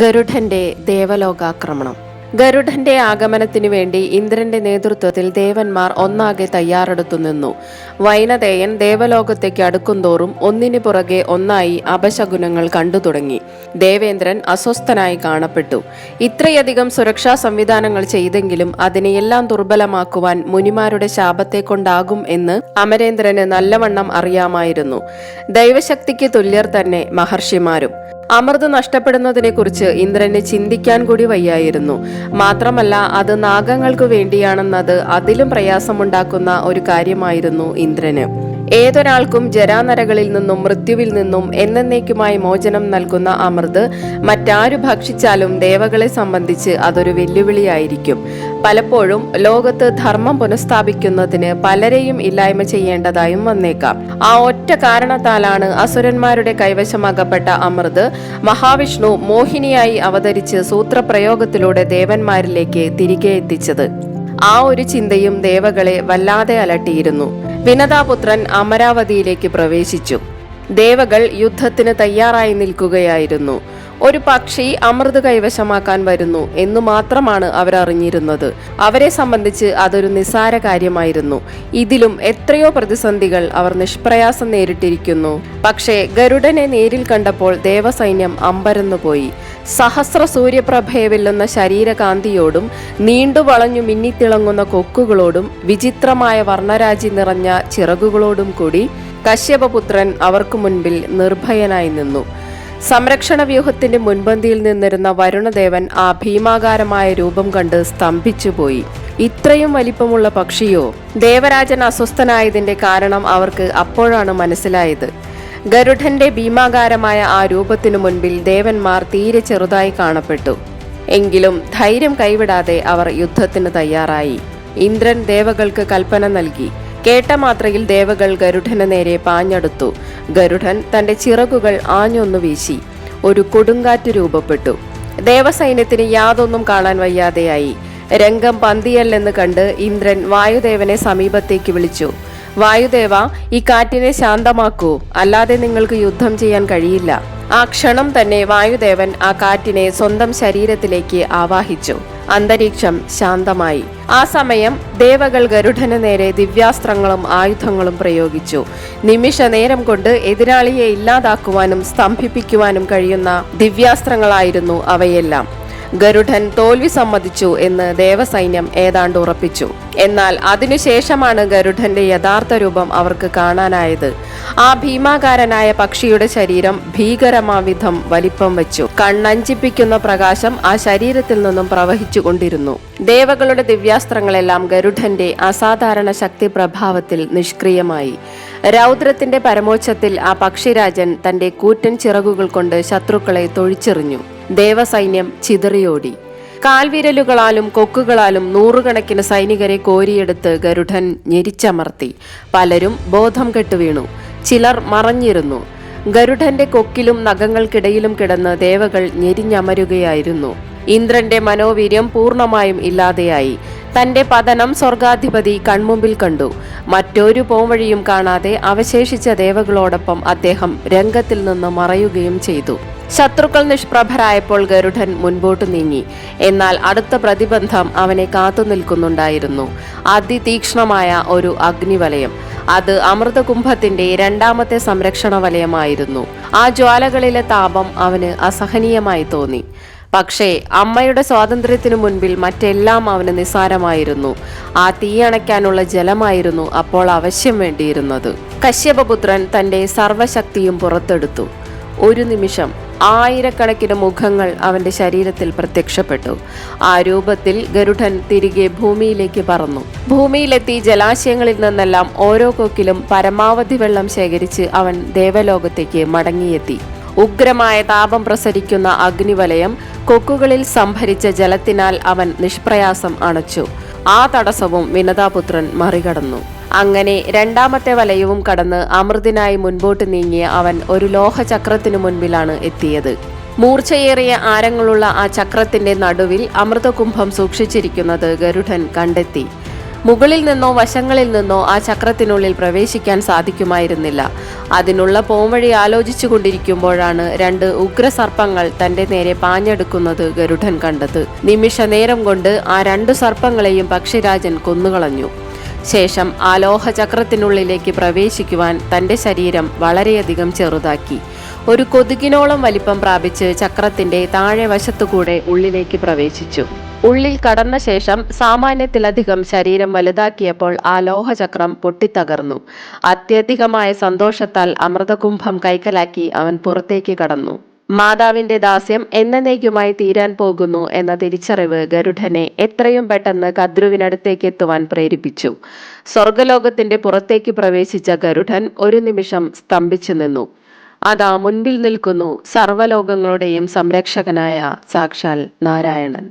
ഗരുഡന്റെ ദേവലോകാക്രമണം. ഗരുഡന്റെ ആഗമനത്തിനു വേണ്ടി ഇന്ദ്രന്റെ നേതൃത്വത്തിൽ ദേവന്മാർ ഒന്നാകെ തയ്യാറെടുത്തു നിന്നു. വൈനതേയൻ ദേവലോകത്തേക്ക് അടുക്കുംതോറും ഒന്നിനു പുറകെ ഒന്നായി അപശകുനങ്ങൾ കണ്ടു തുടങ്ങി. ദേവേന്ദ്രൻ അസ്വസ്ഥനായി കാണപ്പെട്ടു. ഇത്രയധികം സുരക്ഷാ സംവിധാനങ്ങൾ ചെയ്തെങ്കിലും അതിനെയെല്ലാം ദുർബലമാക്കുവാൻ മുനിമാരുടെ ശാപത്തെ കൊണ്ടാകും എന്ന് അമരേന്ദ്രന് നല്ലവണ്ണം അറിയാമായിരുന്നു. ദൈവശക്തിക്ക് തുല്യർ തന്നെ മഹർഷിമാരും. അമൃത് നഷ്ടപ്പെടുന്നതിനെക്കുറിച്ച് ഇന്ദ്രന് ചിന്തിക്കാൻ കൂടി വയ്യായിരുന്നു. മാത്രമല്ല അത് നാഗങ്ങൾക്ക് വേണ്ടിയാണെന്നത് അതിലും പ്രയാസമുണ്ടാക്കുന്ന ഒരു കാര്യമായിരുന്നു ഇന്ദ്രന്. ഏതൊരാൾക്കും ജരാനരകളിൽ നിന്നും മൃത്യുവിൽ നിന്നും എന്നേക്കുമായി മോചനം നൽകുന്ന അമൃത് മറ്റാരു ഭക്ഷിച്ചാലും ദേവകളെ സംബന്ധിച്ച് അതൊരു വെല്ലുവിളിയായിരിക്കും. പലപ്പോഴും ലോകത്ത് ധർമ്മം പുനഃസ്ഥാപിക്കുന്നതിന് പലരെയും ഇല്ലായ്മ ചെയ്യേണ്ടതായും വന്നേക്കാം. ആ ഒറ്റ കാരണത്താലാണ് അസുരന്മാരുടെ കൈവശമാകപ്പെട്ട അമൃത് മഹാവിഷ്ണു മോഹിനിയായി അവതരിച്ച് സൂത്രപ്രയോഗത്തിലൂടെ ദേവന്മാരിലേക്ക് തിരികെ എത്തിച്ചത്. ആ ഒരു ചിന്തയും ദേവകളെ വല്ലാതെ അലട്ടിയിരുന്നു. വിനതാപുത്രൻ അമരാവതിയിലേക്ക് പ്രവേശിച്ചു. ദേവകൾ യുദ്ധത്തിന് തയ്യാറായി നിൽക്കുകയായിരുന്നു. ഒരു പക്ഷി അമൃത് കൈവശമാക്കാൻ വരുന്നു എന്നു മാത്രമാണ് അവരറിഞ്ഞിരുന്നത് അവരെ സംബന്ധിച്ച് അതൊരു നിസാര കാര്യമായിരുന്നു. ഇതിലും എത്രയോ പ്രതിസന്ധികൾ അവർ നിഷ്പ്രയാസം നേരിട്ടിരിക്കുന്നു. പക്ഷേ ഗരുഡനെ നേരിൽ കണ്ടപ്പോൾ ദേവസൈന്യം അമ്പരന്നുപോയി. സഹസ്ര സൂര്യപ്രഭയെ വെല്ലുന്ന ശരീരകാന്തിയോടും നീണ്ടു വളഞ്ഞു മിന്നിത്തിളങ്ങുന്ന കൊക്കുകളോടും വിചിത്രമായ വർണരാജി നിറഞ്ഞ ചിറകുകളോടും കൂടി കശ്യപപുത്രൻ അവർക്കു മുൻപിൽ നിർഭയനായി നിന്നു. സംരക്ഷണ വ്യൂഹത്തിന്റെ മുൻപന്തിയിൽ നിന്നിരുന്ന വരുണദേവൻ ആ ഭീമാകാരമായ രൂപം കണ്ട് സ്തംഭിച്ചുപോയി. ഇത്രയും വലിപ്പമുള്ള പക്ഷിയോ? ദേവരാജൻ അസ്വസ്ഥനായതിന്റെ കാരണം അവർക്ക് അപ്പോഴാണ് മനസ്സിലായത്. ഗരുഡന്റെ ഭീമാകാരമായ ആ രൂപത്തിനു മുൻപിൽ ദേവന്മാർ തീരെ ചെറുതായി കാണപ്പെട്ടു. എങ്കിലും ധൈര്യം കൈവിടാതെ അവർ യുദ്ധത്തിന് തയ്യാറായി. ഇന്ദ്രൻ ദേവകൾക്ക് കൽപ്പന നൽകി. കേട്ട മാത്രയിൽ ദേവകൾ ഗരുഡന് നേരെ പാഞ്ഞെടുത്തു. ഗരുഡൻ തന്റെ ചിറകുകൾ ആഞ്ഞൊന്നു വീശി. ഒരു കൊടുങ്കാറ്റ് രൂപപ്പെട്ടു. ദേവസൈന്യത്തിന് യാതൊന്നും കാണാൻ വയ്യാതെയായി. രംഗം പന്തിയല്ലെന്ന് കണ്ട് ഇന്ദ്രൻ വായുദേവനെ സമീപത്തേക്ക് വിളിച്ചു. വായുദേവ ഈ കാറ്റിനെ ശാന്തമാക്കൂ. അല്ലാതെ നിങ്ങൾക്ക് യുദ്ധം ചെയ്യാൻ കഴിയില്ല. ആ ക്ഷണം തന്നെ വായുദേവൻ ആ കാറ്റിനെ സ്വന്തം ശരീരത്തിലേക്ക് ആവാഹിച്ചു. അന്തരീക്ഷം ശാന്തമായി. ആ സമയം ദേവകൾ ഗരുഡന് നേരെ ദിവ്യാസ്ത്രങ്ങളും ആയുധങ്ങളും പ്രയോഗിച്ചു. നിമിഷ നേരം കൊണ്ട് എതിരാളിയെ ഇല്ലാതാക്കുവാനും സ്തംഭിപ്പിക്കുവാനും കഴിയുന്ന ദിവ്യാസ്ത്രങ്ങളായിരുന്നു അവയെല്ലാം. ഗരുഡൻ തോൽവി സമ്മതിച്ചു എന്ന് ദേവസൈന്യം ഏതാണ്ട് ഉറപ്പിച്ചു. എന്നാൽ അതിനുശേഷമാണ് ഗരുഡന്റെ യഥാർത്ഥ രൂപം അവർക്ക് കാണാനായത്. ആ ഭീമാകാരനായ പക്ഷിയുടെ ശരീരം ഭീകരമാവിധം വലിപ്പം വെച്ചു. കണ്ണഞ്ചിപ്പിക്കുന്ന പ്രകാശം ആ ശരീരത്തിൽ നിന്നും പ്രവഹിച്ചുകൊണ്ടിരുന്നു ദേവകളുടെ ദിവ്യാസ്ത്രങ്ങളെല്ലാം ഗരുഡന്റെ അസാധാരണ ശക്തി പ്രഭാവത്തിൽ നിഷ്ക്രിയമായി. രൗദ്രത്തിന്റെ പരമോച്ചത്തിൽ ആ പക്ഷിരാജൻ തന്റെ കൂറ്റൻ ചിറകുകൾ കൊണ്ട് ശത്രുക്കളെ തൊഴിച്ചെറിഞ്ഞു. ദേവസൈന്യം ചിതറിയോടി. കാൽവിരലുകളാലും കൊക്കുകളാലും നൂറുകണക്കിന് സൈനികരെ കോരിയെടുത്ത് ഗരുഡൻ ഞെരിച്ചമർത്തി. പലരും ബോധം കെട്ടുവീണു ചിലർ മറഞ്ഞിരുന്നു. ഗരുഡന്റെ കൊക്കിലും നഖങ്ങൾക്കിടയിലും കിടന്ന് ദേവകൾ ഞെരിഞ്ഞമരുകയായിരുന്നു. ഇന്ദ്രന്റെ മനോവീര്യം പൂർണമായും ഇല്ലാതെയായി. തന്റെ പതനം സ്വർഗാധിപതി കൺമുമ്പിൽ കണ്ടു. മറ്റൊരു പോംവഴിയും കാണാതെ അവശേഷിച്ച ദേവകളോടൊപ്പം അദ്ദേഹം രംഗത്തിൽ നിന്ന് മറയുകയും ചെയ്തു. ശത്രുക്കൾ നിഷ്പ്രഭരായപ്പോൾ ഗരുഡൻ മുൻപോട്ട് നീങ്ങി. എന്നാൽ അടുത്ത പ്രതിബന്ധം അവനെ കാത്തു നിൽക്കുന്നുണ്ടായിരുന്നു. അതിതീക്ഷ്ണമായ ഒരു അഗ്നിവലയം. അത് അമൃതകുംഭത്തിന്റെ രണ്ടാമത്തെ സംരക്ഷണ വലയമായിരുന്നു ആ ജ്വാലകളിലെ താപം അവന് അസഹനീയമായി തോന്നി. പക്ഷേ അമ്മയുടെ സ്വാതന്ത്ര്യത്തിനു മുൻപിൽ മറ്റെല്ലാം അവന് നിസ്സാരമായിരുന്നു. ആ തീയണയ്ക്കാനുള്ള ജലമായിരുന്നു അപ്പോൾ ആവശ്യം വേണ്ടിയിരുന്നത്. കശ്യപപുത്രൻ തന്റെ സർവശക്തിയും പുറത്തെടുത്തു. ഒരു നിമിഷം ആയിരക്കണക്കിന് മുഖങ്ങൾ അവന്റെ ശരീരത്തിൽ പ്രത്യക്ഷപ്പെട്ടു. ആ രൂപത്തിൽ ഗരുഡൻ തിരികെ ഭൂമിയിലേക്ക് പറന്നു. ഭൂമിയിലെത്തി ജലാശയങ്ങളിൽ നിന്നെല്ലാം ഓരോ കൊക്കിലും പരമാവധി വെള്ളം ശേഖരിച്ച് അവൻ ദേവലോകത്തേക്ക് മടങ്ങിയെത്തി. ഉഗ്രമായ താപം പ്രസരിക്കുന്ന അഗ്നിവലയം കൊക്കുകളിൽ സംഭരിച്ച ജലത്തിനാൽ അവൻ നിഷ്പ്രയാസം അണച്ചു. ആ തടസ്സവും വിനതാപുത്രൻ മറികടന്നു. അങ്ങനെ രണ്ടാമത്തെ വലയവും കടന്ന് അമൃതിനായി മുൻപോട്ട് നീങ്ങിയ അവൻ ഒരു ലോഹചക്രത്തിനു മുൻപിലാണ് എത്തിയത്. മൂർച്ചയേറിയ ആരങ്ങളുള്ള ആ ചക്രത്തിന്റെ നടുവിൽ അമൃതകുംഭം സൂക്ഷിച്ചിരിക്കുന്നത് ഗരുഡൻ കണ്ടെത്തി. മുകളിൽ നിന്നോ വശങ്ങളിൽ നിന്നോ ആ ചക്രത്തിനുള്ളിൽ പ്രവേശിക്കാൻ സാധിക്കുമായിരുന്നില്ല. അതിനുള്ള പോംവഴി ആലോചിച്ചു കൊണ്ടിരിക്കുമ്പോഴാണ് രണ്ട് ഉഗ്രസർപ്പങ്ങൾ തന്റെ നേരെ പാഞ്ഞെടുക്കുന്നത് ഗരുഡൻ കണ്ടത്. നിമിഷ നേരം കൊണ്ട് ആ രണ്ടു സർപ്പങ്ങളെയും പക്ഷിരാജൻ കൊന്നുകളഞ്ഞു. ശേഷം ആ ലോഹചക്രത്തിനുള്ളിലേക്ക് പ്രവേശിക്കുവാൻ തന്റെ ശരീരം വളരെയധികം ചെറുതാക്കി. ഒരു കൊതുകിനോളം വലിപ്പം പ്രാപിച്ച് ചക്രത്തിന്റെ താഴെ വശത്തുകൂടെ ഉള്ളിലേക്ക് പ്രവേശിച്ചു. ഉള്ളിൽ കടന്ന ശേഷം സാമാന്യത്തിലധികം ശരീരം വലുതാക്കിയപ്പോൾ ആ ലോഹചക്രം പൊട്ടിത്തകർന്നു. അത്യധികമായ സന്തോഷത്താൽ അമൃതകുംഭം കൈക്കലാക്കി അവൻ പുറത്തേക്ക് കടന്നു. മാതാവിന്റെ ദാസ്യം എന്നേക്കുമായി തീരാൻ പോകുന്നു എന്ന തിരിച്ചറിവ് ഗരുഡനെ എത്രയും പെട്ടെന്ന് കദ്രുവിനടുത്തേക്ക് എത്തുവാൻ പ്രേരിപ്പിച്ചു. സ്വർഗലോകത്തിന്റെ പുറത്തേക്ക് പ്രവേശിച്ച ഗരുഡൻ ഒരു നിമിഷം സ്തംഭിച്ചു നിന്നു. അതാ മുൻപിൽ നിൽക്കുന്നു സർവലോകങ്ങളുടെയും സംരക്ഷകനായ സാക്ഷാൽ നാരായണൻ.